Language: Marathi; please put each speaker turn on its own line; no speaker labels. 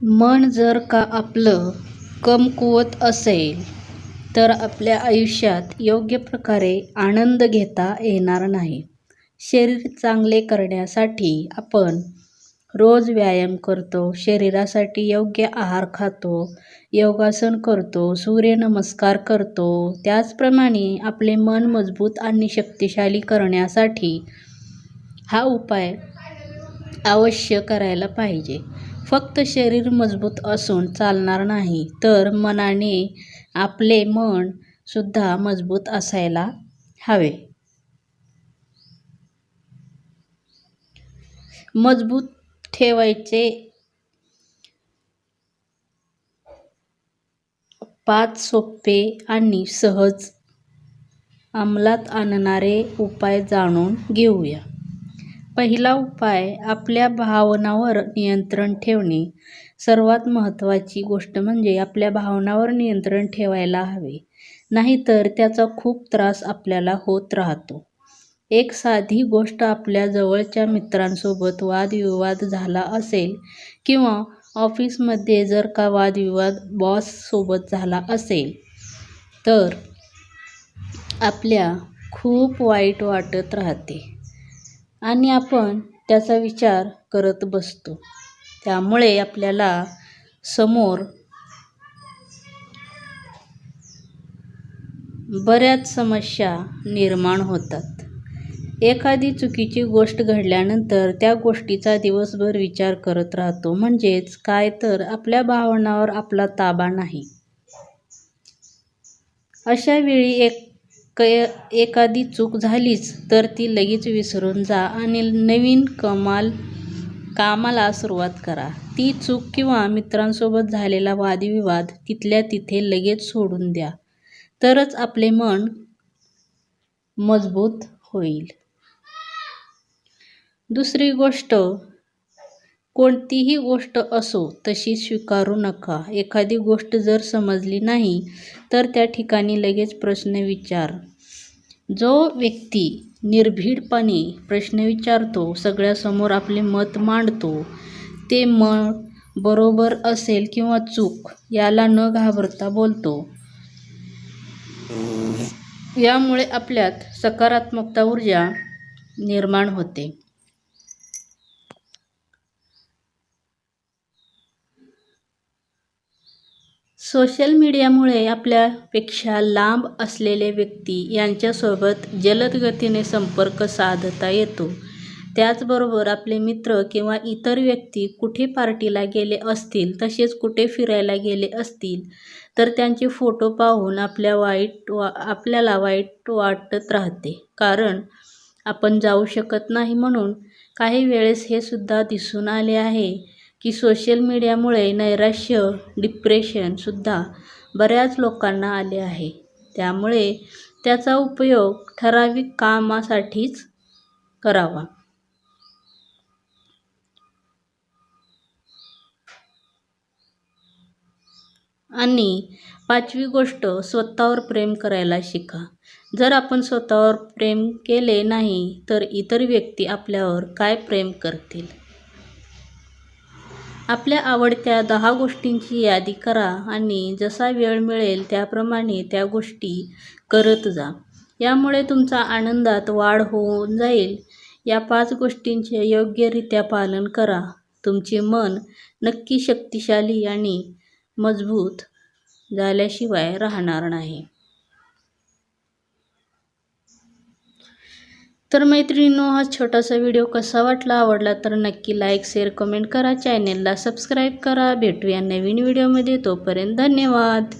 मन जर का आपलं कमकुवत असेल तर आपल्या आयुष्यात योग्य प्रकारे आनंद घेता येणार नाही. शरीर चांगले करण्यासाठी आपण रोज व्यायाम करतो, शरीरासाठी योग्य आहार खातो, योगासन करतो, सूर्यनमस्कार करतो. त्याचप्रमाणे आपले मन मजबूत आणि शक्तिशाली करण्यासाठी हा उपाय अवश्य करायला पाहिजे. फक्त शरीर मजबूत असून चालणार नाही, तर मनाने आपले मन सुद्धा मजबूत असायला हवे. मजबूत ठेवायचे पाच सोपे आणि सहज अंमलात आणणारे उपाय जाणून घेऊया. पहिला उपाय आपल्या भावनावर नियंत्रण ठेवणे. सर्वात महत्त्वाची गोष्ट म्हणजे आपल्या भावनावर नियंत्रण ठेवायला हवे, नाहीतर त्याचा खूप त्रास आपल्याला होत राहतो. एक साधी गोष्ट आपल्या जवळच्या मित्रांसोबत वादविवाद झाला असेल किंवा ऑफिसमध्ये जर का वादविवाद बॉससोबत झाला असेल, तर आपल्या खूप वाईट वाटत राहते आणि आपण त्याचा विचार करत बसतो. त्यामुळे आपल्याला समोर बऱ्याच समस्या निर्माण होतात. एखादी चुकीची गोष्ट घडल्यानंतर त्या गोष्टीचा दिवसभर विचार करत राहतो. म्हणजेच काय तर आपल्या भावनावर आपला ताबा नाही. अशा वेळी एखादी चूक झालीच तर ती लगेच विसरून जा आणि नवीन कमाल कामाला सुरुवात करा. ती चूक किंवा मित्रांसोबत झालेला वादविवाद तिथल्या तिथे लगेच सोडून द्या. तरच आपले मन मजबूत होईल. दुसरी गोष्ट कोणतीही गोष्ट असो तशी स्वीकारू नका. एखादी गोष्ट जर समजली नाही, तर त्या ठिकाणी लगेच प्रश्न विचार जो व्यक्ती निर्भीडपणे प्रश्न विचारतो, सगळ्यासमोर आपले मत मांडतो, ते मन बरोबर असेल किंवा चूक याला न घाबरता बोलतो. यामुळे आपल्यात सकारात्मकता ऊर्जा निर्माण होते. सोशल मीडियामुळे आपल्यापेक्षा लांब असलेले व्यक्ती यांच्यासोबत जलद गतीने संपर्क साधता येतो. त्याचबरोबर आपले मित्र किंवा इतर व्यक्ती कुठे पार्टीला गेले असतील, तसेच कुठे फिरायला गेले असतील, तर त्यांचे फोटो पाहून आपल्या वाईट वा आपल्याला वाईट वाटत राहते. कारण आपण जाऊ शकत नाही म्हणून. काही वेळेस हे सुद्धा दिसून आले आहे की सोशल मीडियामुळे नैराश्य, डिप्रेशनसुद्धा बऱ्याच लोकांना आले आहे. त्यामुळे त्याचा उपयोग ठराविक कामासाठीच करावा. आणि पाचवी गोष्ट स्वतःवर प्रेम करायला शिका. जर आपण स्वतःवर प्रेम केले नाही तर इतर व्यक्ती आपल्यावर काय प्रेम करतील? आपल्या आवडत्या दहा गोष्टींची यादी करा आणि जसा वेळ मिळेल त्याप्रमाणे त्या गोष्टी करत जा. यामुळे तुमचा आनंदात वाढ होऊन जाईल. या पाच गोष्टींचे योग्यरित्या पालन करा. तुमचे मन नक्की शक्तिशाली आणि मजबूत झाल्याशिवाय राहणार नाही. तर मैत्रिणींनो, हा छोटासा व्हिडिओ कसा वाटला? आवडला तर नक्की लाईक, शेअर, कमेंट करा. चॅनेलला सबस्क्राईब करा. भेटूया नवीन व्हिडिओमध्ये. तोपर्यंत धन्यवाद.